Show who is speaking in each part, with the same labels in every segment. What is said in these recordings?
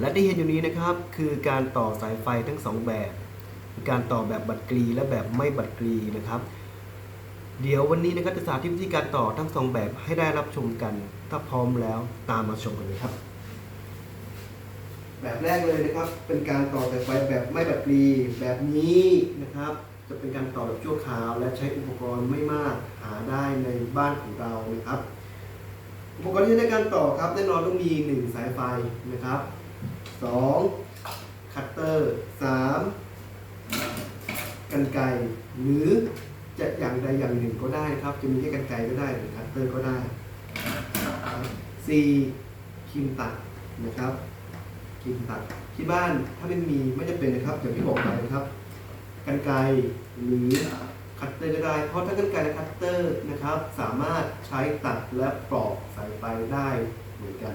Speaker 1: และที่เห็นอยู่นี้นะครับคือการต่อสายไฟทั้งสองแบบการต่อแบบบัตรกรีและแบบไม่บัตรกรีนะครับ เดี๋ยววันนี้นะครับจะสาธิตวิธีการต่อทั้งสองแบบให้ได้รับชมกัน ถ้าพร้อมแล้วตามมาชมกันเลยครับ แบบแรกเลยนะครับ เป็นการต่อสายไฟแบบไม่บัตรกรีแบบนี้นะครับ จะเป็นการต่อแบบชั่วคราว และใช้อุปกรณ์ไม่มากหาได้ในบ้านของเรานะครับอุปกรณ์ที่ใช้ในการต่อครับแน่นอนต้องมี 1 สายไฟนะครับ 2คัตเตอร์3กันไกหรือจะอย่างใดอย่างหนึ่งก็ได้ครับ จะมีแค่กันไกก็ได้หรือคัตเตอร์ก็ได้ 4. ครีมตัดนะครับครีมตัดที่บ้านถ้าไม่มีไม่จะเป็นนะครับอย่างที่บอกไปนะครับกันไกหรือคัตเตอร์ก็ได้ เพราะถ้ากันไกและคัตเตอร์นะครับ สามารถใช้ตัดและปลอกสายไฟได้เหมือนกัน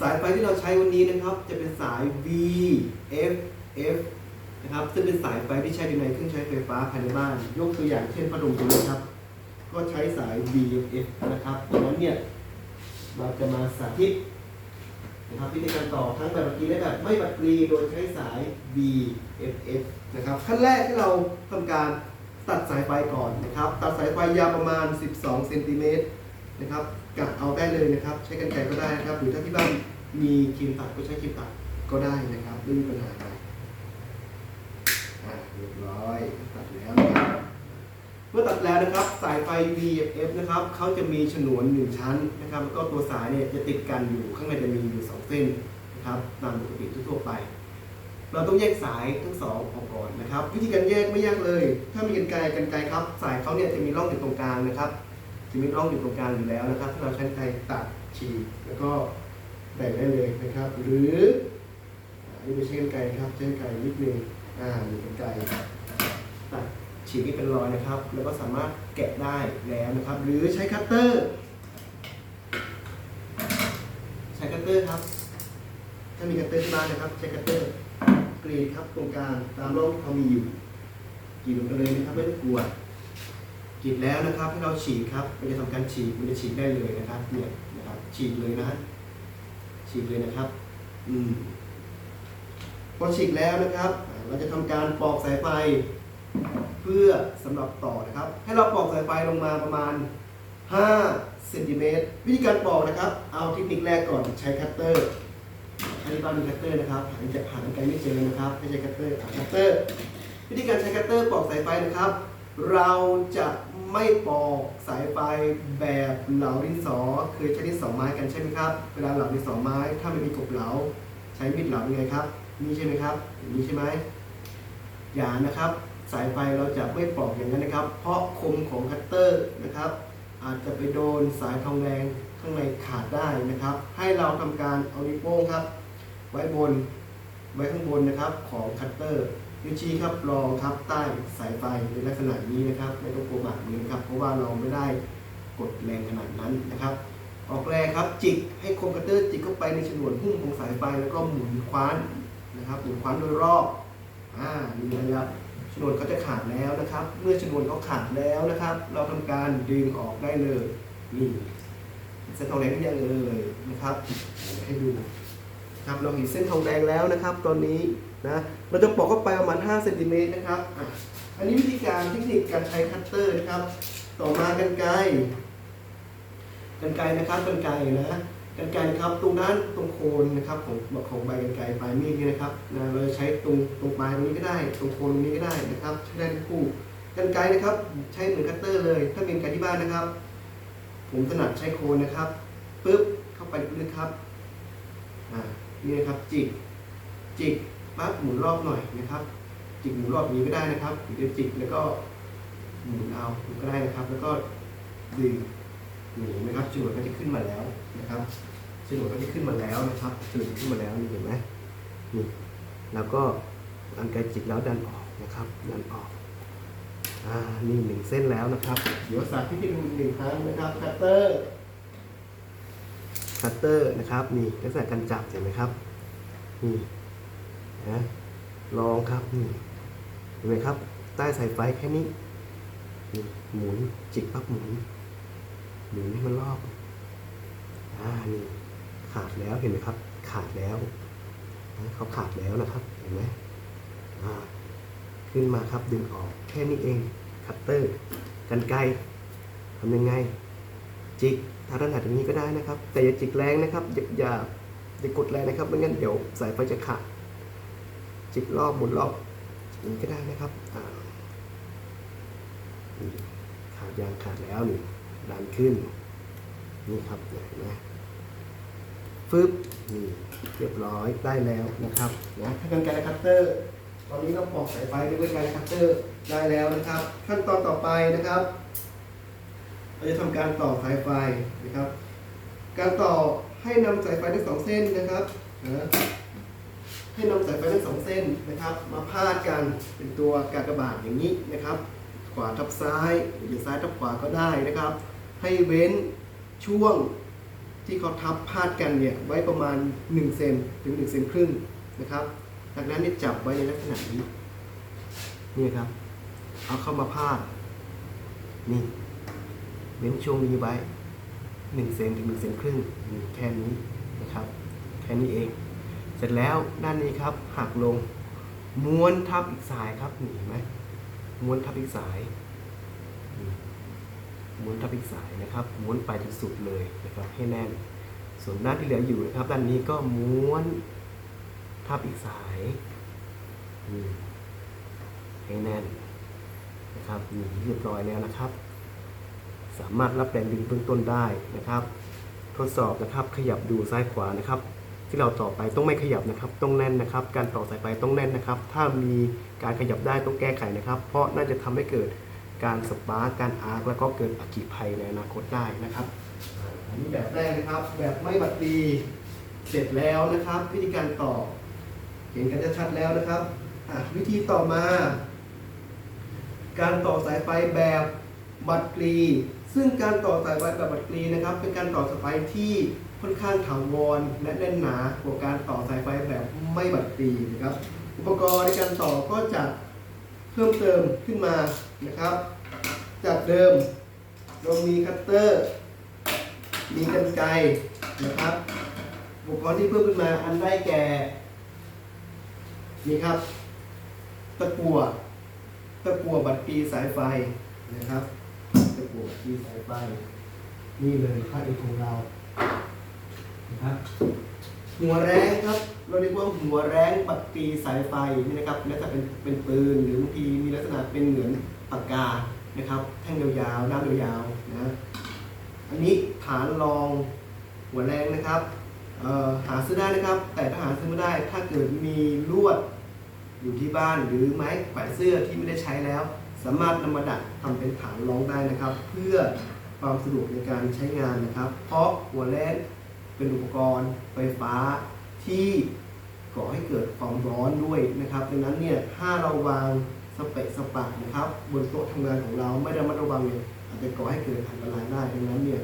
Speaker 1: สายไฟที่เราใช้วันนี้นะครับ จะเป็นสาย VFF นะครับ ซึ่งเป็นสายไฟที่ใช้อยู่ในเครื่องใช้ไฟฟ้าภายในบ้าน ยกตัวอย่างเช่นพัดลมตัวนี้ครับ ก็ใช้สาย VFF นะครับดังนั้นเนี่ยเราจะมาสาธิตนะครับวิธีการต่อทั้งแบบบัตรกรีและแบบไม่บัตรกรีโดยใช้สาย VFF นะครับ ขั้นแรกที่เราทำการตัดสายไฟก่อนนะครับ ตัดสายไฟยาวประมาณ 12 เซนติเมตรนะครับ กะเอาได้เลยนะครับ ใช้กันไกรก็ได้นะครับ หรือถ้าที่บ้านมีครีมตัดก็ใช้ครีมตัดก็ได้นะครับไม่มีปัญหาอะไรอ่าเรียบร้อยตัดแล้วนะครับเมื่อตัดแล้วนะครับ สายไฟ VFF นะครับเขาจะมีฉนวนหนึ่งชั้นนะครับแล้วก็ตัวสายเนี่ยจะติดกันอยู่ข้างในจะมีอยู่สองเส้นนะครับตามปกติทั่วไป เราต้องแยกสายทั้งสองออกก่อนนะครับ วิธีการแยกไม่ยากเลย ถ้ามีกันไกรกันไกรครับ สายเขาเนี่ยจะมีร่องอยู่ตรงกลางนะครับ จะมีร่องอยู่ตรงกลางอยู่แล้วนะครับถ้าเราใช้กันไกรตัดฉีกแล้วก็แบ่งได้เลยนะครับ หรืออันนี้ไม่ใช่กันไกรครับใช้กันไกรนิดนึงอ่ามีกันไกรตัดฉีกให้เป็นรอยนะครับ แล้วก็สามารถแกะได้แล้วนะครับ หรือใช้คัตเตอร์ ใช้คัตเตอร์ครับ ถ้ามีคัตเตอร์ที่บ้านนะครับ ใช้คัตเตอร์กรีดครับตรงกลางตามร่องที่เขามีอยู่กรีดลงไปเลยนะครับไม่ต้องกลัว กรีดแล้วนะครับให้เราฉีกครับมันจะทำการฉีกมันจะฉีกได้เลยนะครับเนี่ยนะครับฉีกเลยนะฮะฉีกเลยนะครับ อืมพอฉีกแล้วนะครับ เราจะทำการปอกสายไฟ เพื่อสำหรับต่อนะครับ ให้เราปอกสายไฟลงมาประมาณ5เซนติเมตรวิธีการปอกนะครับ เอาเทคนิคแรกก่อนใช้คัตเตอร์อันนี้บ้านมีคัตเตอร์นะครับหาจะหากันไกลไม่เจอนะครับให้ใช้คัตเตอร์คัตเตอร์ วิธีการใช้คัตเตอร์ปอกสายไฟนะครับ เราจะไม่ปอกสายไฟแบบเหลาดินสอเคยใช้ดินสอไม้กันใช่ไหมครับ เวลาเหลาดินสอไม้ ถ้าไม่มีกบเหลา ใช้มีดเหลายังไงครับ นี่ใช่ไหมครับนี้ใช่ไหมอย่านะครับ สายไฟเราจะไม่ปอกอย่างนั้นนะครับ เพราะคมของคัตเตอร์นะครับ อาจจะไปโดนสายทองแดงข้างในขาดได้นะครับ ให้เราทำการเอานิ้วโป้งครับ ไว้บนไว้ข้างบนนะครับของคัตเตอร์ นิ้วชี้ครับรองครับใต้สายไฟในลักษณะนี้นะครับ ไม่ต้องกลัวบาดมือนะครับ เพราะว่าเราไม่ได้กดแรงขนาดนั้นนะครับ ออกแรงครับจิกให้คมคัตเตอร์จิกเข้าไปในฉนวนหุ้มของสายไฟแล้วก็หมุนคว้านนะครับหมุนคว้านโดยรอบอ่านี่นะครับฉนวนเขาจะขาดแล้วนะครับ เมื่อฉนวนเขาขาดแล้วนะครับ เราทำการดึงออกได้เลยนี่เส้นทองแดงนี่ยังเลยนะครับให้ดูครับเราเห็นเส้นทองแดงแล้วนะครับ ตอนนี้ นะเราจะปอกเข้าไปประมาณ5เซนติเมตรนะครับ อันนี้วิธีการเทคนิคการใช้คัตเตอร์นะครับ ต่อมากันไกรกันไกรนะครับกันไกรนะกันไกรนะครับตรงด้านตรงโคนนะครับของของใบกันไกรปลายมีดนี่นะครับนะเราจะใช้ตรงตรงปลายตรงนี้ก็ได้ ตรงโคนตรงนี้ก็ได้นะครับใช้ได้ทั้งคู่กันไกรนะครับใช้เหมือนคัตเตอร์เลย ถ้าเป็นกันที่บ้านนะครับ ผมถนัดใช้โคนนะครับปึ๊บเข้าไปลึกครับอ่านี่นะครับจิกจิก ปั๊บหมุนรอบหน่อยนะครับ จิกหมุนรอบนี้ก็ได้นะครับหรือจะจิกแล้วก็หมุนเอาก็ได้นะครับ แล้วก็ดึงนี่เห็นไหมครับฉนวนก็จะขึ้นมาแล้วนะครับฉนวนก็จะขึ้นมาแล้วนะครับฉนวนขึ้นมาแล้วนี่เห็นไหมนี่แล้วก็อันไกลจิกแล้วดันออกนะครับ ดันออกอ่านี่หนึ่งเส้นแล้วนะครับ เดี๋ยวสาธิตให้ดูอีกหนึ่งครั้งนะครับคัตเตอร์คัตเตอร์นะครับนี่ลักษณะการจับเห็นไหมครับนี่ นะลองครับนี่เห็นไหมครับ ใต้สายไฟแค่นี้นี่หมุนจิกปั๊บหมุนหมุนให้มันรอบอ่านี่ขาดแล้วเห็นไหมครับ ขาดแล้วนะเขาขาดแล้วนะครับเห็นไหมอ่าขึ้นมาครับดึงออกแค่นี้เองคัตเตอร์กันไกทำยังไง จิกถ้าถนัดอย่างนี้ก็ได้นะครับ แต่อย่าจิกแรงนะครับอย่าอย่าอย่ากดแรงนะครับไม่งั้นเดี๋ยวสายไฟจะขาด จิกรอบหมุนรอบนี้ก็ได้นะครับขาดยางขาดแล้วนี่ดันขึ้น นี่ครับเห็นไหมฟึบนี่เรียบร้อยได้แล้วนะครับนะถ้ากันไกรคัตเตอร์ ตอนนี้เราปอกสายไฟด้วยกันไกรคัตเตอร์ได้แล้วนะครับ ขั้นตอนต่อไปนะครับเราจะทำการต่อสายไฟนะครับ การต่อให้นำสายไฟทั้งสองเส้นนะครับนะ ให้นำสายไฟทั้งสองเส้นนะครับ มาพาดกันเป็นตัวกากบาทอย่างนี้นะครับ ขวาทับซ้ายหรือซ้ายทับขวาก็ได้นะครับ ให้เว้นช่วงที่เขาทับพาดกันเนี่ยไว้ประมาณ1เซนถึง1เซนครึ่งนะครับจากนั้นนี่จับไว้ในลักษณะนี้นี่ครับเอาเข้ามาพาดนี่เว้นช่วงนี้ไว้หนึ่งเซนถึงหนึ่งเซนครึ่งแค่นี้นะครับ แค่นี้เอง เสร็จแล้วด้านนี้ครับหักลงม้วนทับอีกสายครับนี่เห็นไหมม้วนทับอีกสายม้วนทับอีกสายนะครับ ม้วนไปจนสุดเลยนะครับให้แน่น ส่วนด้านที่เหลืออยู่นะครับ ด้านนี้ก็ม้วนทับอีกสายให้แน่นนะครับนี่เรียบร้อยแล้วนะครับ สามารถรับแรงดึงเบื้องต้นได้นะครับ ทดสอบนะครับขยับดูซ้ายขวานะครับ ที่เราต่อไปต้องไม่ขยับนะครับ ต้องแน่นนะครับ การต่อสายไฟต้องแน่นนะครับ ถ้ามีการขยับได้ต้องแก้ไขนะครับ เพราะน่าจะทำให้เกิดการสปาร์กการอาร์คแล้วก็เกิดอัคคีภัยในอนาคตได้นะครับอันนี้แบบแรกนะครับ แบบไม่บัดดีเสร็จแล้วนะครับวิธีการต่อเห็นกันชัดแล้วนะครับวิธีต่อมา การต่อสายไฟแบบบัดกรี ซึ่งการต่อสายไฟแบบบัดกรีนะครับ เป็นการต่อสายไฟที่ ค่อนข้างถาวรและแน่นหนากว่าการต่อสายไฟแบบไม่บัดกรีนะครับ อุปกรณ์ในการต่อก็จะเพิ่มเติมขึ้นมานะครับ จากเดิมเรามีคัตเตอร์ มีกรรไกรนะครับ อุปกรณ์ที่เพิ่มขึ้นมาอันได้แก่นี่ครับ ตะกั่วตะกั่วบัดปีสายไฟนะครับ ตะกั่วบัดปีสายไฟ นี่เลยค่าเอกของเรา นะครับ หัวแรงครับเราเรียกว่าหัวแรงบัดปีสายไฟนี่นะครับแล้วจะเป็นเป็นปืนหรือบางทีมีลักษณะเป็นเหมือนปากกานะครับแท่งยาวๆด้ามยาวๆนะอันนี้ฐานรองหัวแรงนะครับหาซื้อได้นะครับ แต่ถ้าหาซื้อไม่ได้ถ้าเกิดมีลวดอยู่ที่บ้านหรือไม้แขวนเสื้อที่ไม่ได้ใช้แล้ว สามารถนำมาดัดทำเป็นฐานรองได้นะครับ เพื่อความสะดวกในการใช้งานนะครับ เพราะหัวแรง เป็นอุปกรณ์ไฟฟ้าที่ก่อให้เกิดความร้อนด้วยนะครับ ดังนั้นเนี่ยถ้าเราวางสเปะสปะนะครับ บนโต๊ะทำงานของเราไม่ได้ระมัดระวังเนี่ยอาจจะก่อให้เกิดอันตรายได้ดังนั้นเนี่ย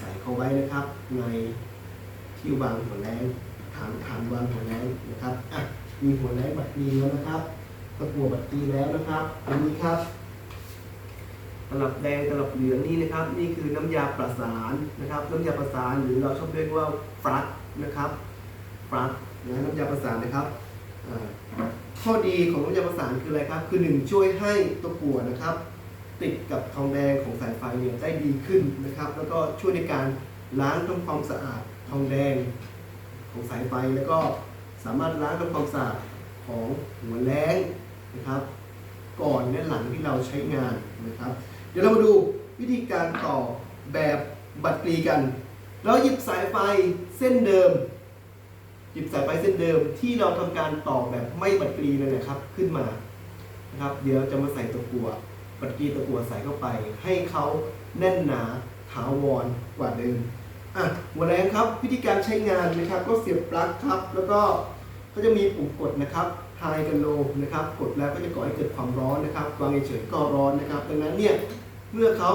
Speaker 1: ใส่เข้าไว้นะครับในที่วางหัวแรงฐานฐานวางหัวแรงนะครับอะมีหัวแรงบัดดีแล้วนะครับตะกัวบัดดีแล้วนะครับอันนี้ครับ ตลับแดงตลับเหลืองนี่นะครับ นี่คือน้ำยาประสานนะครับ น้ำยาประสานหรือเราชอบเรียกว่าฟรักนะครับฟรักนะน้ำยาประสานนะครับข้อดีของน้ำยาประสานคืออะไรครับ คือหนึ่งช่วยให้ตัวกัวนะครับ ติดกับทองแดงของสายไฟเนี่ยได้ดีขึ้นนะครับ แล้วก็ช่วยในการล้างทำความสะอาดทองแดงของสายไฟแล้วก็สามารถล้างทำความสะอาดของหัวแรงนะครับ ก่อนและหลังที่เราใช้งานนะครับ เดี๋ยวเรามาดูวิธีการต่อแบบบัตรกรีกัน เราหยิบสายไฟเส้นเดิม หยิบสายไฟเส้นเดิมที่เราทำการต่อแบบไม่บัตรกรีเลยนะครับขึ้นมานะครับ เดี๋ยวจะมาใส่ตะกั่วบัตรกรีตะกั่วใส่เข้าไป ให้เขาแน่นหนาถาวรกว่าเดิมอะหัวแรงครับวิธีการใช้งานนะครับ ก็เสียบปลั๊กครับ แล้วก็ก็จะมีปุ่มกดนะครับ high กับ low นะครับ กดแล้วก็จะก่อให้เกิดความร้อนนะครับวางเฉยๆก็ร้อนนะครับดังนั้นเนี่ย เมื่อเขา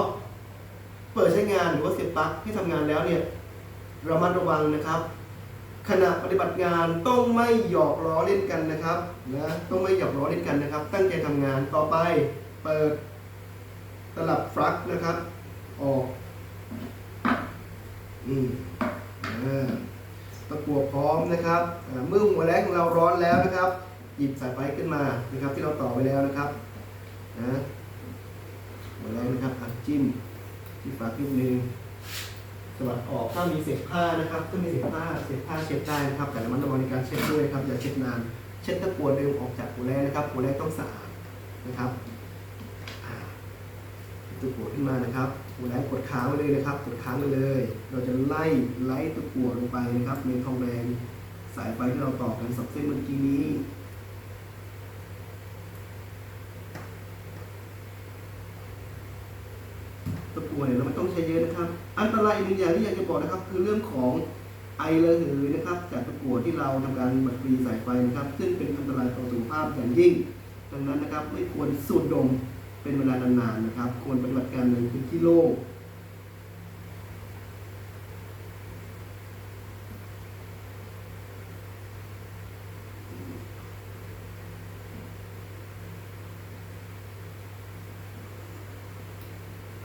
Speaker 1: เปิดใช้งานหรือว่าเสียบปลั๊กที่ทำงานแล้วเนี่ยระมัดระวังนะครับ ขณะปฏิบัติงานต้องไม่หยอกล้อเล่นกันนะครับนะต้องไม่หยอกล้อเล่นกันนะครับ ตั้งใจทำงานต่อไปเปิดตลับฟลั๊กนะครับออกอืมอ่าตะกัวพร้อมนะครับเมื่อหัวแรงของเราร้อนแล้วนะครับ หยิบสายไฟขึ้นมานะครับ ที่เราต่อไปแล้วนะครับนะ แรงนะครับอะจิ้มที่ฝาคลิปนึงสวัสดออกถ้ามีเศษผ้านะครับถ้ามีเศษผ้าเศษผ้าเช็ดได้นะครับแต่ระมัดระวังในการเช็ดด้วยนะครับอย่าเช็ดนานเช็ดตะกัวเดิมออกจากหัวแรงนะครับหัวแรงต้องสะอาดนะครับตะกัวขึ้นมานะครับหัวแรงกดค้างไว้เลยนะครับ กดค้างไว้เลย เราจะไล่ไล่ตะกัวลงไปนะครับในทองแดงสายไฟที่เราต่อกันสองเส้นเมื่อกี้นี้ ตะกั่วเนี่ยเราไม่ต้องใช้เยอะนะครับ อันตรายอีกหนึ่งอย่างที่อยากจะบอกนะครับ คือเรื่องของไอระเหยนะครับ จากตะกั่วที่เราทำการบัดกรีสายไฟนะครับ ซึ่งเป็นอันตรายต่อสุขภาพอย่างยิ่ง ดังนั้นนะครับ ไม่ควรสูดดมเป็นเวลานานๆนะครับ ควรปฏิบัติการในพื้นที่โล่ง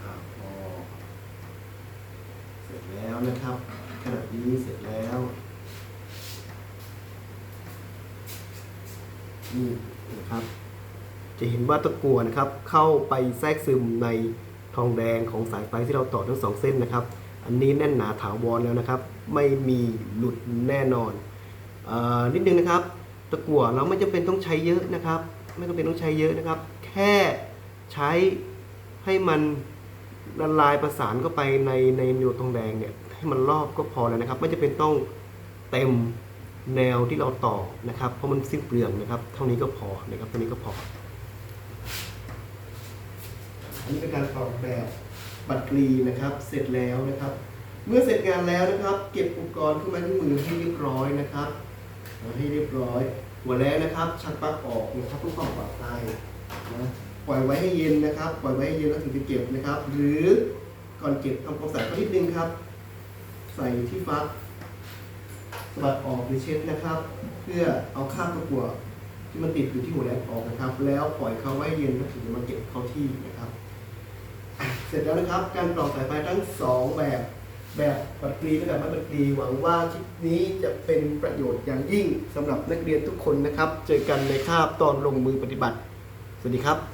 Speaker 1: อ่าพอเสร็จแล้วนะครับขณะ นี้เสร็จแล้ว นี่นะครับ จะเห็นว่าตะกั่วนะครับ เข้าไปแทรกซึมในทองแดงของสายไฟที่เราต่อทั้งสองเส้นนะครับ อันนี้แน่นหนาถาวรแล้วนะครับ ไม่มีหลุดแน่นอนออนิดนึงนะครับ ตะกั่วเราไม่จำเป็นต้องใช้เยอะนะครับ ไม่จำเป็นต้องใช้เยอะนะครับ แค่ใช้ให้มันละลายประสานเข้าไปในในหนวดทองแดงเนี่ย ให้มันรอบก็พอแล้วนะครับ ไม่จำเป็นต้องเต็มแนวที่เราต่อนะครับ เพราะมันสิ้นเปลืองนะครับ เท่านี้ก็พอนะครับเท่านี้ก็พอ อันนี้เป็นการออกแบบบัตรกรีนะครับ เสร็จแล้วนะครับ เมื่อเสร็จงานแล้วนะครับ เก็บอุปกรณ์ขึ้นมาที่มือให้เรียบร้อยนะครับให้เรียบร้อย หัวแล้วนะครับ ชักปลั๊กออกนะครับเพื่อความปลอดภัยนะปล่อยไว้ให้เย็นนะครับ ปล่อยไว้ให้เย็นแล้วถึงจะเก็บนะครับ หรือก่อนเก็บทำความสะอาดก็นิดนึงครับ ใส่ที่ฟักสบัดออกหรือเช็ดนะครับ เพื่อเอาคราบตะกั่วที่มันติดอยู่ที่หัวแหลมออกนะครับ แล้วปล่อยเขาไว้เย็นแล้วถึงจะมาเก็บเขาที่นะครับ เสร็จแล้วนะครับ การต่อสายไฟทั้งสองแบบแบบบัตรกรีและแบบไม่บัตรกรีหวังว่าคลิปนี้จะเป็นประโยชน์อย่างยิ่งสำหรับนักเรียนทุกคนนะครับ เจอกันในคาบตอนลงมือปฏิบัติ สวัสดีครับ